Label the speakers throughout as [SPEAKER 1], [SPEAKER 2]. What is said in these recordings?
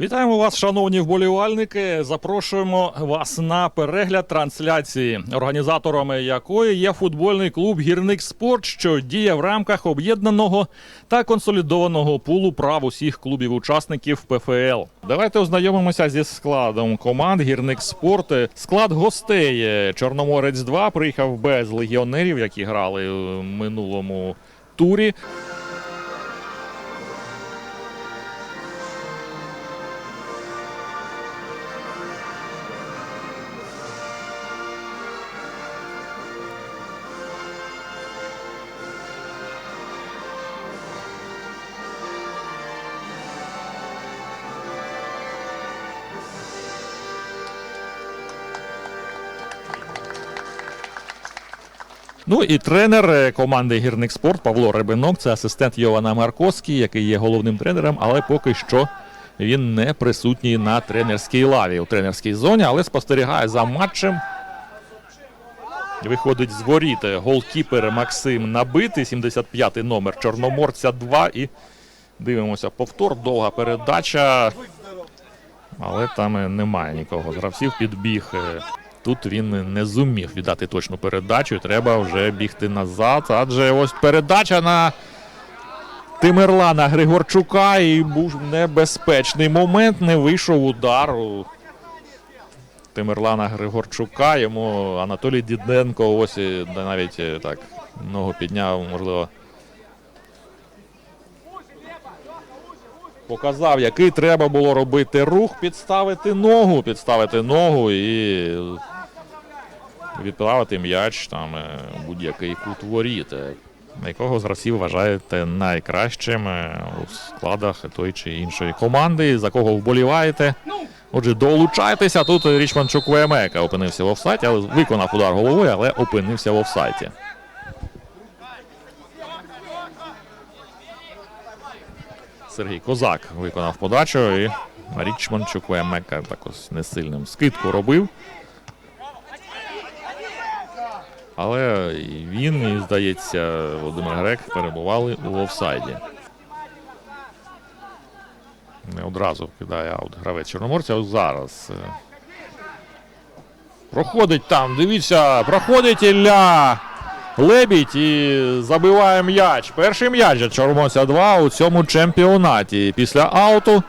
[SPEAKER 1] Вітаємо вас, шановні вболівальники. Запрошуємо вас на перегляд трансляції, організаторами якої є футбольний клуб Гірник Спорт, що діє в рамках об'єднаного та консолідованого пулу прав усіх клубів-учасників ПФЛ. Давайте ознайомимося зі складом команд Гірник Спорт. Склад гостей Чорноморець 2 приїхав без легіонерів, які грали в минулому турі. Ну і тренер е, команди Гірник Спорт Павло Рибинок, це асистент Йована Марковський, який є головним тренером, але поки що він не присутній на тренерській лаві у тренерській зоні, але спостерігає за матчем. Виходить з воріт голкіпер Максим Набитий, 75-й номер Чорноморця 2. І дивимося повтор. Довга передача. Але там е, немає нікого з гравців. Підбіг. Е, Тут він не зумів віддати точну передачу. Треба вже бігти назад. Адже ось передача на Тимирлана Григорчука. І був небезпечний момент. Не вийшов удар у Тимирлана Григорчука. Йому Анатолій Діденко ось і навіть е, так ногу підняв, можливо. Показав, який треба було робити рух, підставити ногу, підставити ногу і відправити м'яч там е, будь-який кут воріт. Е, якого з гравців вважаєте найкращим е, у складах тої чи іншої команди, за кого вболіваєте. Отже, долучайтеся. Тут Річман Чуквемека опинився в офсайті, але виконав удар головою, але опинився в офсайті. Сергій Козак виконав подачу і Річман Чуквемека також несильним скидку робив. Але він, і, здається, Володимир Грек перебували у офсайді. Не одразу кидає аут гравець Чорноморця. Ось зараз. е, Проходить там, дивіться, проходить Ілля Лебідь і забиває м'яч. Перший м'яч для Чорноморця 2 у цьому чемпіонаті. Після ауту.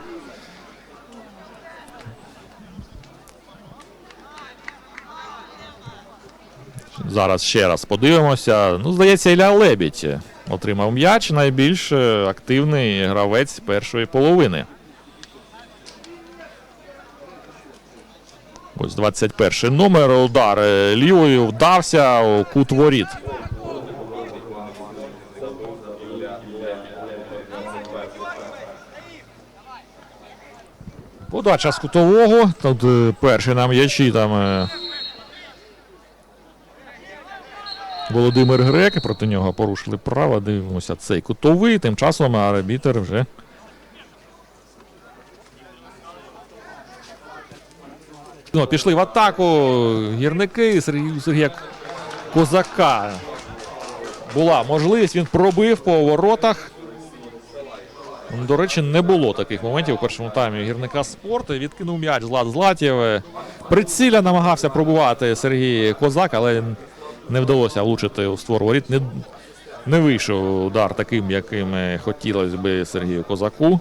[SPEAKER 1] Зараз ще раз подивимося. Ну, здається, Ілля Лебідь отримав м'яч. Найбільш е, активний гравець першої половини. Ось 21 номер. Удар е, лівою вдався у кут воріт. Подача з кутового. Тут е, перший на м'ячі там. е, Володимир Грек, проти нього порушили право. Дивимося цей кутовий. Тим часом арбітер вже. Ну, пішли в атаку гірники Сергія Козака. Була можливість, він пробив по воротах. До речі, не було таких моментів у першому таймі гірника спорту. Відкинув м'яч Злат Златєв. Приціля намагався пробувати Сергій Козак, але не вдалося влучити у створ воріт. Не, не вийшов удар таким, яким хотілося би Сергію Козаку.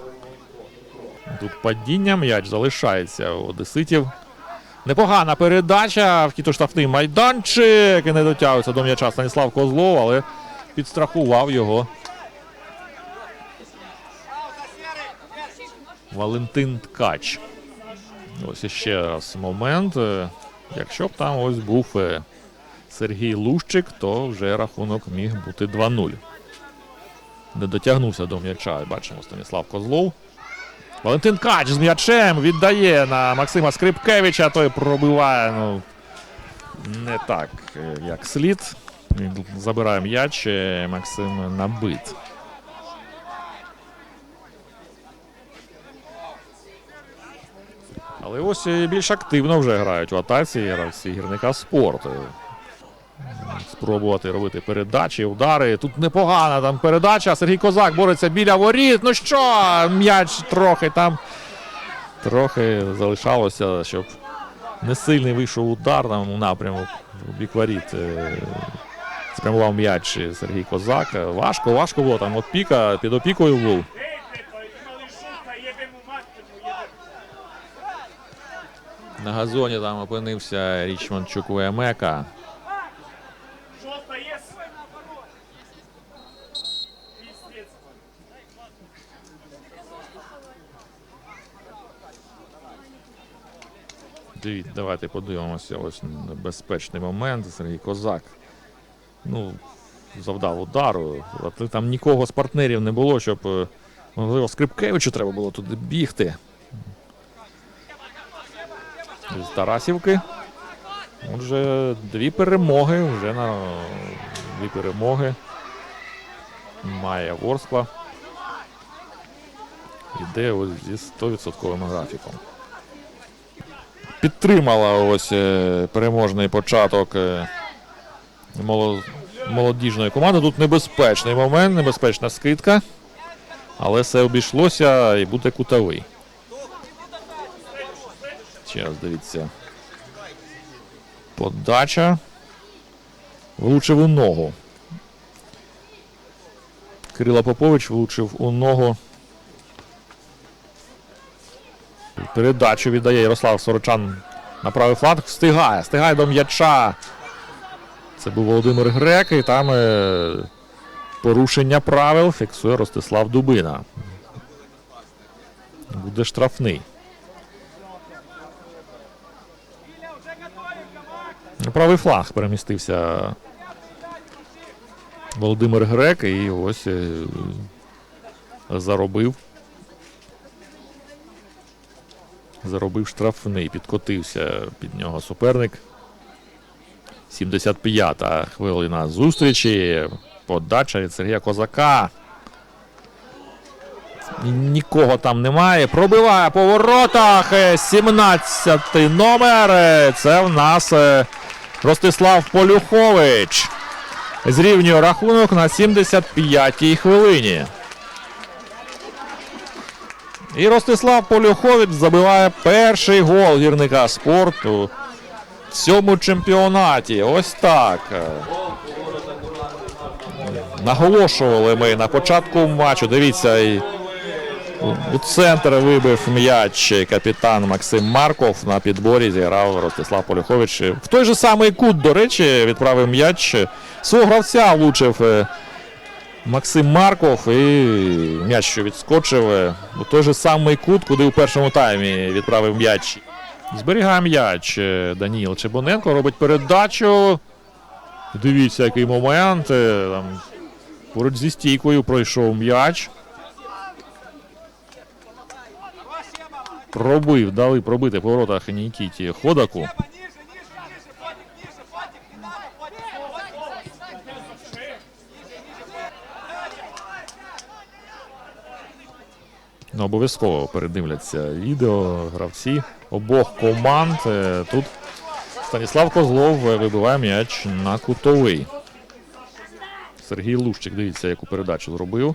[SPEAKER 1] Тут падіння м'яч залишається у Одеситів. Непогана передача в кітоштрафний майданчик. І не дотягується до м'яча Станіслав Козлов, але підстрахував його. Валентин Ткач. Ось іще раз момент. Якщо б там ось був е, Сергій Лущик, то вже рахунок міг бути 2-0. Не дотягнувся до м'яча. Бачимо Станіслав Козлов. Валентин Кач з м'ячем віддає на Максима Скрипкевича. Той пробиває ну, не так, е, як слід. Забирає м'яч. е, Максим набит. Але ось е, більш активно вже грають в атаці гравці гірника спорту. Спробувати робити передачі, удари. Тут непогана там передача. Сергій Козак бореться біля воріт. Ну що, м'яч трохи там Трохи залишалося, щоб не сильний вийшов удар там у напрямок у бік воріт. е, Спрямував м'яч Сергій Козак. Важко, важко було там. От піка під опікою був. На газоні там опинився Річмонд Чуквуемека. Давайте подивимося. Ось небезпечний момент. Сергій Козак. Ну, завдав удару. Там нікого з партнерів не було, щоб. е, Можливо, Скрипкевичу треба було туди бігти. З Тарасівки. Отже, дві перемоги. Вже на дві перемоги. Має Ворскла. Іде ось зі 100% графіком підтримала ось е, переможний початок е, молодіжної команди. Тут небезпечний момент, небезпечна скидка. Але все обійшлося і буде кутовий. Ще дивіться. Подача. Влучив у ногу. Кирило Попович влучив у ногу. Передачу віддає Ярослав Сорочан на правий фланг. Встигає, встигає до м'яча. Це був Володимир Грек, і там е, порушення правил фіксує Ростислав Дубина. Буде штрафний. На правий фланг перемістився Володимир Грек і ось е, заробив. Заробив штрафний, підкотився під нього суперник. 75-та хвилина зустрічі. Подача від Сергія Козака. Нікого там немає. Пробиває по воротах. 17-й номер. Це в нас е, Ростислав Полюхович. Зрівнює рахунок на 75-й хвилині. І Ростислав Полюхович забиває перший гол гірника спорту в цьому чемпіонаті. Ось так. Наголошували ми на початку матчу. Дивіться, у центр вибив м'яч капітан Максим Марков. На підборі зіграв Ростислав Полюхович. В той же самий кут, до речі, відправив м'яч. Свого гравця влучив е, Максим Марков і м'яч, що відскочив у той же самий кут, куди у першому таймі відправив м'яч. Зберігає м'яч е, Даніл Чебоненко, робить передачу. Дивіться, який момент. е, Там, поруч зі стійкою пройшов м'яч. Пробив, дали пробити по воротах Нікіті Ходаку. Ну, обов'язково передивляться відео гравці обох команд. Е, Тут Станіслав Козлов е, вибиває м'яч на кутовий. Сергій Лущик, дивіться, яку передачу зробив.